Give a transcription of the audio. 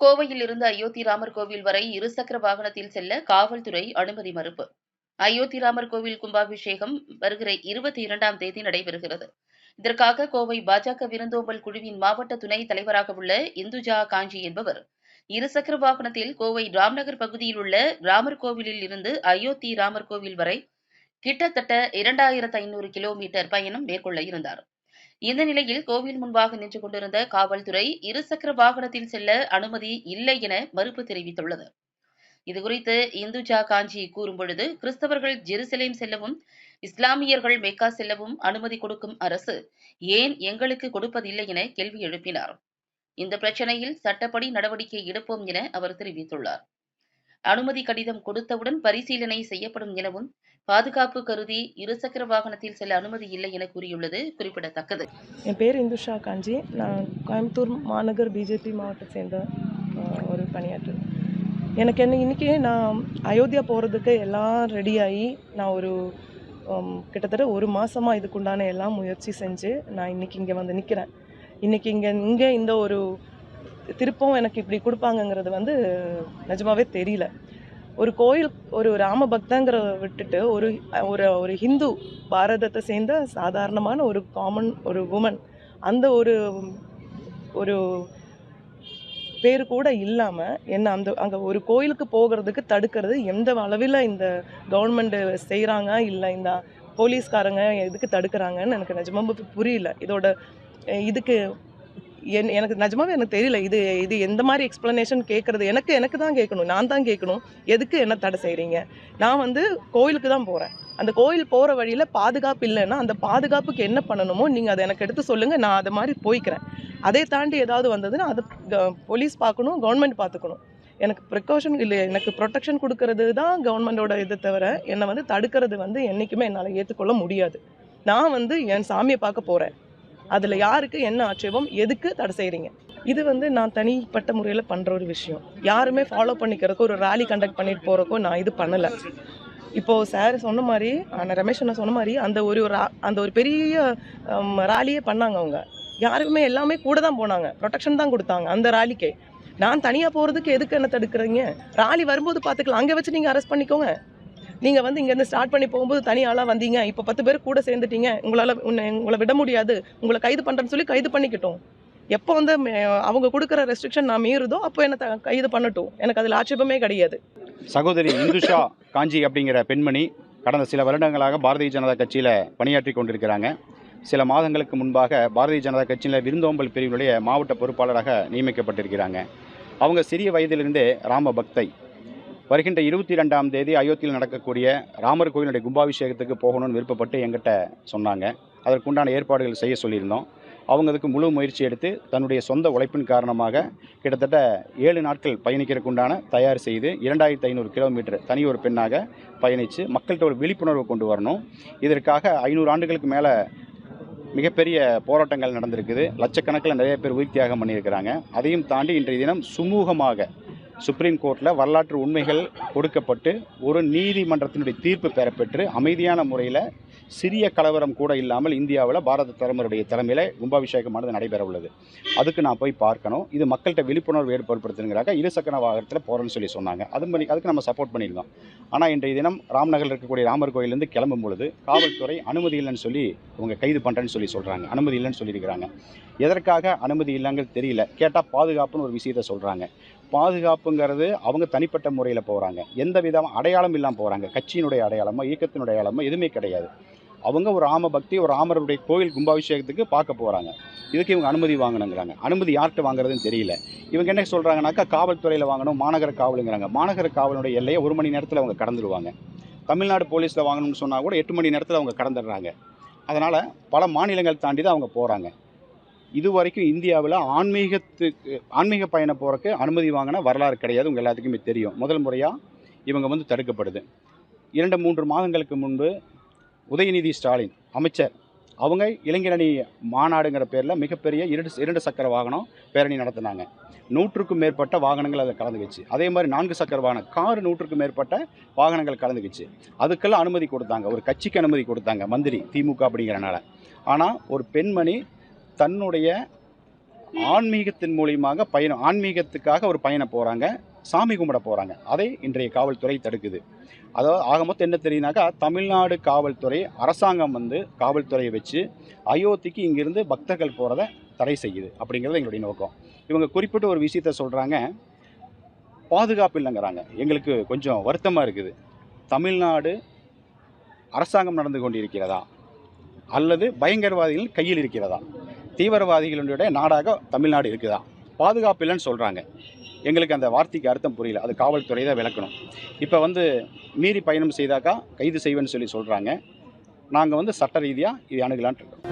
கோவையில் இருந்து அயோத்தி ராமர் கோவில் வரை இருசக்கர வாகனத்தில் செல்ல காவல்துறை அனுமதி மறுப்பு. அயோத்தி ராமர் கோவில் கும்பாபிஷேகம் வருகிற இருபத்தி இரண்டாம் தேதி நடைபெறுகிறது. இதற்காக கோவை பாஜக விருந்தோம்பல் குழுவின் மாவட்ட துணைத் தலைவராக உள்ள இந்துஜா காஞ்சி என்பவர் இருசக்கர வாகனத்தில் கோவை ராம்நகர் பகுதியில் உள்ள ராமர் கோவிலில் இருந்து அயோத்தி ராமர் கோவில் வரை கிட்டத்தட்ட இரண்டாயிரத்து ஐநூறு கிலோமீட்டர் பயணம் மேற்கொள்ள இருந்தார். இந்த நிலையில் கோவில் முன்பாக நின்று கொண்டிருந்த காவல்துறை இருசக்கர வாகனத்தில் செல்ல அனுமதி இல்லை என மறுப்பு தெரிவித்துள்ளது. இதுகுறித்து இந்துஜா காஞ்சி கூறும்பொழுது கிறிஸ்தவர்கள் ஜெருசலேம் செல்லவும் இஸ்லாமியர்கள் மெக்கா செல்லவும் அனுமதி கொடுக்கும் அரசு ஏன் எங்களுக்கு கொடுப்பதில்லை என கேள்வி எழுப்பினார். இந்த பிரச்சனையில் சட்டப்படி நடவடிக்கை எடுப்போம் என அவர் தெரிவித்துள்ளார். அனுமதி கடிதம் கொடுத்தவுடன் பரிசீலனை செய்யப்படும் எனவும் பாதுகாப்பு கருதி இருசக்கர வாகனத்தில் செல்ல அனுமதி இல்லை என கூறியுள்ளது குறிப்பிடத்தக்கது. என் பேர் இந்துஷா காஞ்சி. நான் கோயம்புத்தூர் மாநகர் பிஜேபி மாவட்டத்தை சேர்ந்த ஒரு பணியாற்று. எனக்கு என்ன இன்றைக்கி நான் அயோத்தியா போகிறதுக்கு எல்லாம் ரெடியாகி நான் ஒரு கிட்டத்தட்ட ஒரு மாதமாக இதுக்குண்டான எல்லாம் முயற்சி செஞ்சு நான் இன்றைக்கி இங்கே வந்து நிற்கிறேன் இன்றைக்கி இங்கே இங்கே இந்த ஒரு திருப்பம் எனக்கு இப்படி கொடுப்பாங்கங்கிறது வந்து நிஜமாவே தெரியல. ஒரு கோயில் ஒரு ராம பக்தங்கிற விட்டுட்டு ஒரு ஒரு ஒரு ஹிந்து பாரதத்தை சேர்ந்த சாதாரணமான ஒரு காமன் ஒரு உமன் அந்த ஒரு ஒரு பேர் கூட இல்லாமல் என்ன அந்த அங்கே ஒரு கோயிலுக்கு போகிறதுக்கு தடுக்கிறது எந்த அளவில் இந்த கவர்மெண்ட்டு செய்கிறாங்க இல்லை இந்த போலீஸ்காரங்க எதுக்கு தடுக்கிறாங்கன்னு எனக்கு நிஜமாக புரியல. இதோட இதுக்கு என் எனக்கு நிஜமாவே எனக்கு தெரியல. இது இது எந்த மாதிரி எக்ஸ்ப்ளனேஷன் கேட்குறது எனக்கு எனக்கு தான் கேட்கணும் நான் தான் கேட்கணும் எதுக்கு என்ன தடை செய்கிறீங்க நான் வந்து கோயிலுக்கு தான் போகிறேன் அந்த கோயில் போகிற வழியில் பாதுகாப்பு இல்லைன்னா அந்த பாதுகாப்புக்கு என்ன பண்ணணுமோ நீங்கள் அதை எனக்கு எடுத்து சொல்லுங்கள் நான் அதை மாதிரி போய்க்கிறேன். அதை தாண்டி ஏதாவது வந்ததுன்னா அது போலீஸ் பார்க்கணும் கவர்மெண்ட் பார்த்துக்கணும். எனக்கு ப்ரிகாஷன் இல்லை. எனக்கு ப்ரொடெக்ஷன் கொடுக்கறது தான் கவர்மெண்டோட இது தவிர என்னை வந்து தடுக்கிறது வந்து என்றைக்குமே என்னால் ஏற்றுக்கொள்ள முடியாது. நான் வந்து என் சாமியை பார்க்க போகிறேன் அதில் யாருக்கு என்ன ஆட்சேபம் எதுக்கு தடை செய்கிறீங்க இது வந்து நான் தனிப்பட்ட முறையில் பண்ணுற ஒரு விஷயம். யாருமே ஃபாலோ பண்ணிக்கிறதுக்கோ ஒரு ரேலி கண்டக்ட் பண்ணிட்டு போகிறக்கோ நான் இது பண்ணலை. இப்போது சார் சொன்ன மாதிரி ஆனால் ரமேஷ் அண்ணா சொன்ன மாதிரி அந்த ஒரு ஒரு அந்த ஒரு பெரிய ரேலியே பண்ணாங்க அவங்க. யாருக்குமே எல்லாமே கூட தான் போனாங்க. ப்ரொடெக்ஷன் தான் கொடுத்தாங்க அந்த ரேலிக்கே நான் தனியாக போகிறதுக்கு எதுக்கு என்ன தடுக்கிறீங்க? ராலி வரும்போது பார்த்துக்கலாம் அங்கே வச்சு நீங்கள் அரெஸ்ட் பண்ணிக்கோங்க. நீங்கள் வந்து இங்கேருந்து ஸ்டார்ட் பண்ணி போகும்போது தனி ஆளாக வந்தீங்க. இப்போ பத்து பேர் கூட சேர்ந்துட்டீங்க. உங்களால் உன்னை உங்களை விட முடியாது. உங்களை கைது பண்ணுறேன்னு சொல்லி கைது பண்ணிக்கிட்டோம். எப்போ வந்து அவங்க கொடுக்குற ரெஸ்ட்ரிக்ஷன் நான் மீறுதோ அப்போ என்னை த- கைது பண்ணட்டும். எனக்கு அதில் ஆட்சேபமே கிடையாது. சகோதரி இந்துஷா காஞ்சி அப்படிங்கிற பெண்மணி கடந்த சில வருடங்களாக பாரதிய ஜனதா கட்சியில் பணியாற்றி கொண்டிருக்கிறாங்க. சில மாதங்களுக்கு முன்பாக பாரதிய ஜனதா கட்சியில் விருந்தோம்பல் பிரிவினுடைய மாவட்ட பொறுப்பாளராக நியமிக்கப்பட்டிருக்கிறாங்க. அவங்க சிறிய வயதிலிருந்தே ராம பக்தை வருகின்ற இருபத்தி ரெண்டாம் தேதி அயோத்தியில் நடக்கக்கூடிய ராமர் கோயிலுடைய கும்பாபிஷேகத்துக்கு போகணும்னு விருப்பப்பட்டு எங்கிட்ட சொன்னாங்க. அதற்குண்டான ஏற்பாடுகள் செய்ய சொல்லியிருந்தோம். அவங்க அதுக்கு முழு முயற்சி எடுத்து தன்னுடைய சொந்த உழைப்பின் காரணமாக கிட்டத்தட்ட ஏழு நாட்கள் பயணிக்கிறதுக்குண்டான தயார் செய்து இரண்டாயிரத்தி ஐநூறு கிலோமீட்டர் தனி ஒரு பெண்ணாக பயணித்து மக்கள்கிட்ட ஒரு விழிப்புணர்வு கொண்டு வரணும். இதற்காக ஐநூறு ஆண்டுகளுக்கு மேலே மிகப்பெரிய போராட்டங்கள் நடந்திருக்குது. லட்சக்கணக்கில் நிறைய பேர் உயிர் தியாகம் பண்ணியிருக்கிறாங்க. அதையும் தாண்டி இன்றைய தினம் சுமூகமாக சுப்ரீம் கோர்ட்டில் வரலாற்று உண்மைகள் கொடுக்கப்பட்டு ஒரு நீதிமன்றத்தினுடைய தீர்ப்பு பெறப்பெற்று அமைதியான முறையில் சிறிய கலவரம் கூட இல்லாமல் இந்தியாவில் பாரத தலைமருடைய தலைமையில் கும்பாபிஷேகமானது நடைபெற உள்ளது. அதுக்கு நான் போய் பார்க்கணும். இது மக்கள்கிட்ட விழிப்புணர்வு ஏற்படுத்துங்கிறாக்க இருசக்கர வாகனத்தில் போகிறேன்னு சொல்லி சொன்னாங்க. அது பண்ணி அதுக்கு நம்ம சப்போர்ட் பண்ணியிருந்தோம். ஆனால் இன்றைய தினம் ராம்நகரில் இருக்கக்கூடிய ராமர் கோயிலேருந்து கிளம்பும் பொழுது காவல்துறை அனுமதி இல்லைன்னு சொல்லி அவங்க கைது பண்ணுறேன்னு சொல்லி சொல்கிறாங்க அனுமதி இல்லைன்னு சொல்லியிருக்கிறாங்க. எதற்காக அனுமதி இல்லைங்கிறது தெரியல. கேட்டால் பாதுகாப்புன்னு ஒரு விஷயத்தை சொல்கிறாங்க பாதுகாப்புங்கிறது அவங்க தனிப்பட்ட முறையில் போகிறாங்க எந்த விதம் அடையாளம் இல்லாமல் போகிறாங்க கட்சியினுடைய அடையாளமோ இயக்கத்தினுடைய அடையாளமோ எதுவுமே கிடையாது. அவங்க ஒரு ராம பக்தி ஒரு ராமருடைய கோயில் கும்பாபிஷேகத்துக்கு பார்க்க போகிறாங்க இதுக்கு இவங்க அனுமதி வாங்கணுங்கிறாங்க. அனுமதி யார்கிட்ட வாங்குறதுன்னு தெரியல. இவங்க என்ன சொல்கிறாங்கனாக்கா காவல்துறையில் வாங்கணும் மாநகர காவலுங்கிறாங்க. மாநகர காவலுடைய எல்லையை ஒரு மணி நேரத்தில் அவங்க கடந்துடுவாங்க தமிழ்நாடு போலீஸில் வாங்கணும்னு சொன்னால் கூட எட்டு மணி நேரத்தில் அவங்க கடந்துடுறாங்க. அதனால் பல மாநிலங்கள் தாண்டி தான் அவங்க போகிறாங்க இது வரைக்கும் இந்தியாவில் ஆன்மீகத்துக்கு ஆன்மீக பயணம் போகிறக்கு அனுமதி வாங்கின வரலாறு கிடையாது. உங்கள் எல்லாத்துக்குமே தெரியும். முதல் முறையாக இவங்க வந்து தடுக்கப்படுது. இரண்டு மூன்று மாதங்களுக்கு முன்பு உதயநிதி ஸ்டாலின் அமைச்சர் அவங்க இளைஞரணி மாநாடுங்கிற பேரில் மிகப்பெரிய இரண்டு இரண்டு சக்கர வாகனம் பேரணி நடத்தினாங்க. நூற்றுக்கும் மேற்பட்ட வாகனங்கள் அதை கலந்துக்கிச்சு அதே மாதிரி நான்கு சக்கர வாகனம் கார் நூற்றுக்கும் மேற்பட்ட வாகனங்கள் கலந்துக்கிச்சு அதுக்கெல்லாம் அனுமதி கொடுத்தாங்க. ஒரு கட்சிக்கு அனுமதி கொடுத்தாங்க மந்திரி திமுக அப்படிங்கிறனால. ஆனால் ஒரு பெண்மணி தன்னுடைய ஆன்மீகத்தின் மூலியமாக பயணம் ஆன்மீகத்துக்காக ஒரு பயணம் போகிறாங்க சாமி கும்பிட போகிறாங்க அதை இன்றைய காவல்துறை தடுக்குது. அதாவது ஆக மொத்தம் என்ன தெரியுனாக்கா தமிழ்நாடு காவல்துறை அரசாங்கம் வந்து காவல்துறையை வச்சு அயோத்திக்கு இங்கிருந்து பக்தர்கள் போகிறத தடை செய்யுது அப்படிங்கிறது எங்களுடைய நோக்கம். இவங்க குறிப்பிட்ட ஒரு விஷயத்த சொல்கிறாங்க பாதுகாப்பு இல்லைங்கிறாங்க. எங்களுக்கு கொஞ்சம் வருத்தமாக இருக்குது. தமிழ்நாடு அரசாங்கம் நடந்து கொண்டிருக்கிறதா? அல்லது பயங்கரவாதிகள் கையில் இருக்கிறதா? தீவிரவாதிகளுடைய நாடாக தமிழ்நாடு இருக்குதா? பாதுகாப்பு இல்லைன்னு சொல்கிறாங்க எங்களுக்கு அந்த வார்த்தைக்கு அர்த்தம் புரியல. அது காவல்துறை தான் விளக்கணும். இப்போ வந்து மீறி பயணம் செய்தாக்கா கைது செய்வேன்னு சொல்லி சொல்கிறாங்க நாங்கள் வந்து சட்ட ரீதியாக இதை அணுகலான்ட்டு இருக்கோம்.